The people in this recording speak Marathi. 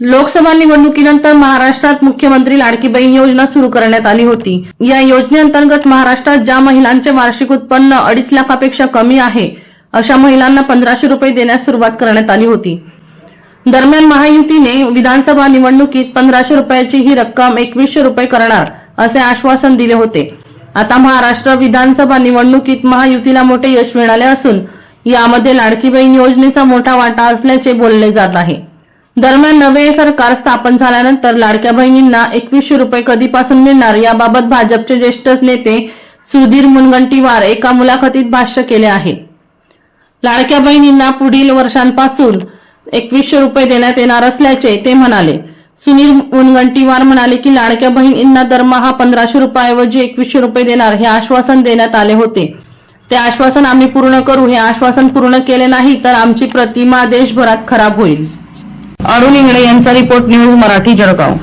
लोकसभा निवडणुकीनंतर महाराष्ट्रात मुख्यमंत्री लाडकी बहीण योजना सुरू करण्यात आली होती. या योजनेअंतर्गत महाराष्ट्रात ज्या महिलांचे वार्षिक उत्पन्न अडीच लाखापेक्षा कमी आहे अशा महिलांना पंधराशे रुपये देण्यास सुरुवात करण्यात आली होती. दरम्यान महायुतीने विधानसभा निवडणुकीत पंधराशे रुपयाची ही रक्कम एकवीसशे रुपये करणार असे आश्वासन दिले होते. आता महाराष्ट्र विधानसभा निवडणुकीत महायुतीला मोठे यश मिळाले असून यामध्ये लाडकी बहीण योजनेचा मोठा वाटा असल्याचे बोलले जात आहे. दरम्यान नवे सरकार स्थापन झाल्यानंतर लाडक्या बहिणींना एकवीसशे रुपये कधीपासून मिळणार याबाबत भाजपचे ज्येष्ठ नेते सुधीर मुनगंटीवार एका मुलाखतीत भाष्य केले आहे. लाडक्या बहिणींना पुढील वर्षांपासून एकवीसशे रुपये देण्यात येणार असल्याचे ते म्हणाले. सुनील मुनगंटीवार म्हणाले की लाडक्या बहिणींना दरमहा पंधराशे रुपयाऐवजी एकवीसशे रुपये देणार हे आश्वासन देण्यात आले होते. ते आश्वासन आम्ही पूर्ण करू हे आश्वासन पूर्ण केले नाही तर आमची प्रतिमा देशभरात खराब होईल. अरुण इंगळे यांचा रिपोर्ट न्यूज मराठी जळगाव.